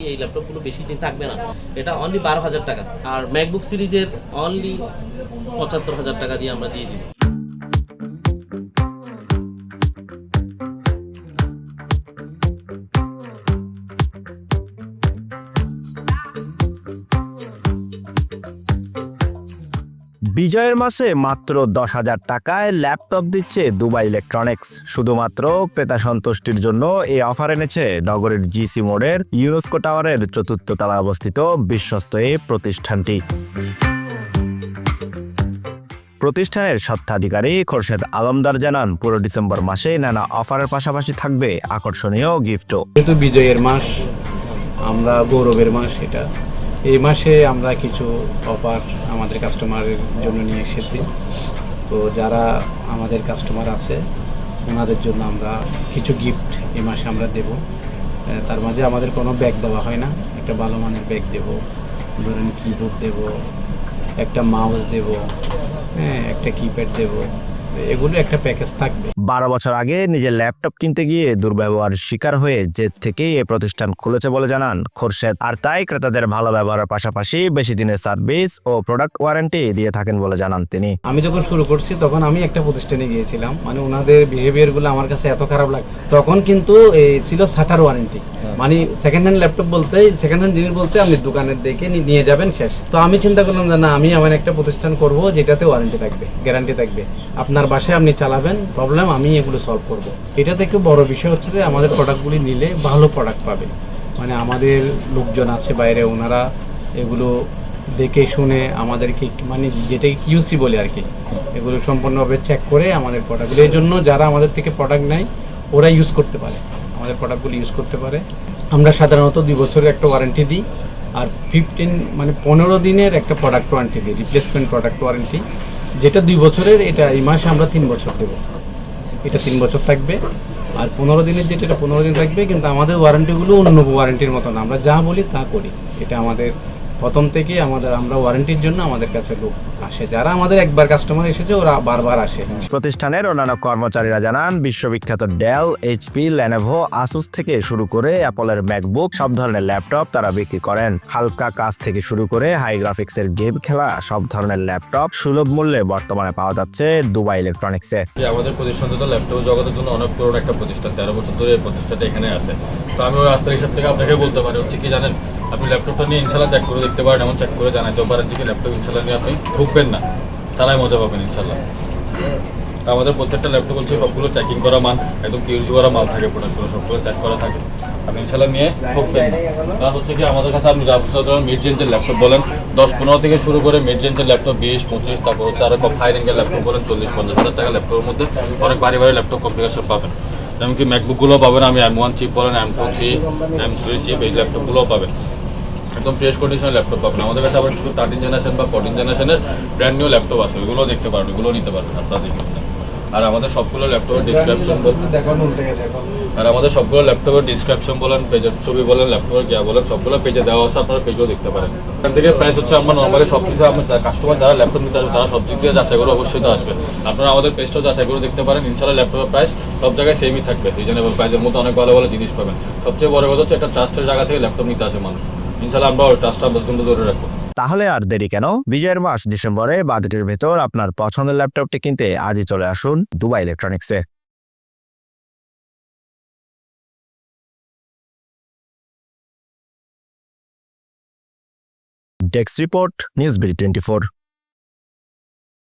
এই ল্যাপটপগুলো বেশি দিন থাকবে না। এটা অনলি বারো হাজার টাকা। আর ম্যাকবুক সিরিজের অনলি পঁচাত্তর হাজার টাকা দিয়ে আমরা দিয়ে দিই বিজয়ের মাসে মাত্র দশ হাজার টাকায় ল্যাপটপ দিচ্ছে দুবাই ইলেকট্রনিক্স। শুধুমাত্র ক্রেতা সন্তুষ্টির জন্য এই অফার এনেছে নগরের জিসি মোড়ের ইউনেস্কো টাওয়ারের চতুর্থ তলায় অবস্থিত বিশ্বস্ত এই প্রতিষ্ঠানটি। প্রতিষ্ঠানের স্বত্বাধিকারী খোরশেদ আলমদার জানান, পুরো ডিসেম্বর মাসে নানা অফারের পাশাপাশি থাকবে আকর্ষণীয় গিফটও। বিজয়ের মাস, আমরা গৌরবের মাস এটা। এই মাসে আমরা কিছু অফার আমাদের কাস্টমারের জন্য নিয়ে এসেছি। তো যারা আমাদের কাস্টমার আছে, ওনাদের জন্য আমরা কিছু গিফট এই মাসে আমরা দেব। তার মাঝে আমাদের কোনো ব্যাগ দেওয়া হয় না। একটা ভালো মানের ব্যাগ দেব, ধরেন কিবোর্ড দেব, একটা মাউস দেব হ্যাঁ একটা কিপ্যাড দেব। এগুলো একটা প্যাকেজ থাকবে। বারো বছর আগে নিজের ল্যাপটপ কিনতে গিয়ে দুর্ব্যবহারের শিকার হয়ে জেদ থেকেই এই প্রতিষ্ঠান খুলেছে বলে জানান খোরশেদ। আর তাই ক্রেতাদের ভালো ব্যবহারের পাশাপাশি বেশি দিনের সার্ভিস ও প্রোডাক্ট ওয়ারেন্টি দিয়ে থাকেন বলে জানান তিনি। আমি যখন শুরু করছি তখন আমি একটা প্রতিষ্ঠানে গিয়েছিলাম। মানে ওনাদের বিহেভিয়ারগুলো আমার কাছে এত খারাপ লাগছে। তখন কিন্তু ছিল সাটার ওয়ারেন্টি মানে সেকেন্ড হ্যান্ড ল্যাপটপ বলতে সেকেন্ড হ্যান্ড জিনিস বলতে আপনি দোকানের দেখে নিয়ে যাবেন শেষ। তো আমি চিন্তা করলাম যে না আমি আমার একটা প্রতিষ্ঠান করব যেটাতে ওয়ারেন্টি থাকবে গ্যারান্টি থাকবে। আপনার বাসায় আপনি চালাবেন প্রবলেম আমি এগুলো সলভ করব। এটা থেকে বড় বিষয় হচ্ছে যে আমাদের প্রোডাক্টগুলি নিলে ভালো প্রোডাক্ট পাবে। মানে আমাদের লোকজন আছে বাইরে, ওনারা এগুলো দেখে শুনে আমাদেরকে মানে যেটাকে কিউসি বলে আর কি, এগুলো সম্পূর্ণভাবে চেক করে আমাদের প্রোডাক্টগুলো এই জন্য যারা আমাদের থেকে প্রোডাক্ট নেয়, ওরা ইউজ করতে পারে। আমাদের প্রোডাক্টগুলো ইউজ করতে পারে। আমরা সাধারণত দুই বছরের একটা ওয়ারেন্টি দিই, আর ফিফটিন মানে পনেরো দিনের একটা প্রোডাক্ট ওয়ারেন্টি দিই রিপ্লেসমেন্ট প্রোডাক্ট ওয়ারেন্টি যেটা দুই বছরের, এটা এই মাসে আমরা তিন বছর দেবো। এটা তিন বছর থাকবে। আর পনেরো দিনের যেটা, এটা পনেরো দিন থাকবে, কিন্তু আমাদের ওয়ারেন্টিগুলো অন্য ওয়ারেন্টির মতো না আমরা যা বলি তা করি। এটা আমাদের প্রথম থেকে আমাদের আমরা ওয়ারেন্টির জন্য আমাদের কাছে লোক আসে। যারা আমাদের একবার কাস্টমার এসেছে ওরা বারবার আসে। প্রতিষ্ঠানের অন্যান্য কর্মচারীরা জানান বিশ্ববিখ্যাত ডেল এইচপি লেনোভো আসুস থেকে শুরু করে অ্যাপলের ম্যাকবুক সব ধরনের ল্যাপটপ তারা বিক্রি করেন। হালকা কাজ থেকে শুরু করে হাই গ্রাফিক্সের গেম খেলা সব ধরনের ল্যাপটপ সুলভ মূল্যে বর্তমানে পাওয়া যাচ্ছে দুবাই ইলেকট্রনিক্সে আমাদের প্রতিষ্ঠান তো ল্যাপটপ জগতের জন্য অনেক পুরোনো একটা প্রতিষ্ঠান তেরো বছর ধরে এই প্রতিষ্ঠানটা এখানে আছে। তো আমি ওই আস্থার হিসাব থেকে আপনাকে বলতে পারি হচ্ছে কি জানেন? আপনি ল্যাপটপটা নিয়ে ইনশাল্লাহ চেক করে দেখতে পারেন, এমন চেক করে জানাইতেও পারেন যে ল্যাপটপ ইনশাল্লাহ নিয়ে আপনি ঠুকবেন না। তারাই মজা পাবেন ইনশাল্লাহ। আমাদের প্রত্যেকটা ল্যাপটপ হচ্ছে সবগুলো চেকিং করা মাল, একদম কিউজি করা মাল থাকে প্রোডাক্টগুলো সবগুলো চেক করা থাকে। আপনি ইনশাল্লাহ নিয়ে ঠকবেন না। হচ্ছে কি, আমাদের কাছে আপনি মিড রেঞ্জের ল্যাপটপ বলেন, দশ পনেরো থেকে শুরু করে মিড রেঞ্জের ল্যাপটপ, বিশ, পঁচিশ, তারপর হচ্ছে আরও হাই রেঞ্জের ল্যাপটপ বলেন, চল্লিশ, পঞ্চাশ হাজার টাকা ল্যাপটপের মধ্যে অনেক বাড়ি বাড়ি ল্যাপটপ কমপ্লিকেশন পাবেন। এমনকি ম্যাকবুকগুলো পাবেন, আমি এম ওয়ান চিপ বলেন M two C M three chip এই ল্যাপটপগুলোও পাবেন। একদম ফ্রেশ কন্ডিশনের ল্যাপটপ পাবেন। আমাদের কাছে আবার কিছু থার্টিন জেনারেশন বা ফোরটিন জেনারেশনের ব্র্যান্ড নিউ ল্যাপটপ আছে ওইগুলো দেখতে পারবেন ওগুলো নিতে পারবেন আপনারা দেখে আর আমাদের সবগুলো ল্যাপটপের ডিসক্রিপশন আর আমাদের সবগুলো ল্যাপটপের ডিসক্রিপশন বলেন পেজের ছবি বলেন ল্যাপটপের গিয়া বলেন সবগুলো পেজে দেওয়া আছে আপনারা পেজেও দেখতে পারেন। এখান থেকে প্রাইস হচ্ছে আমরা নর্মালি সব কিছু আমার কাস্টমার যারা ল্যাপটপ নিতে আসবে তারা সব দিক দিয়ে যাচাই করে অবশ্যই তো আসবে। আপনারা আমাদের পেজটাও যাচাই করে দেখতে পারেন ইনশাল্লাহ ল্যাপটপের প্রাইস সব জায়গায় সেমই থাকবে রিজনেবল প্রাইসের মধ্যে অনেক ভালো ভালো জিনিস পাবেন। সবচেয়ে বড় কথা হচ্ছে একটা ট্রাস্টের জায়গা থেকে ল্যাপটপ নিতে আসে মানুষ। ইনশাল্লাহ আমরা ওই ট্রাস্টটা পর্যন্ত ধরে রাখব। তাহলে আর দেরি কেন? বিজয়ের মাস ডিসেম্বরে বাজেটের ভেতর আপনার পছন্দের ল্যাপটপটি কিনতে আজই চলে আসুন Dubai ইলেকট্রনিক্সে। Desk report, news BD twenty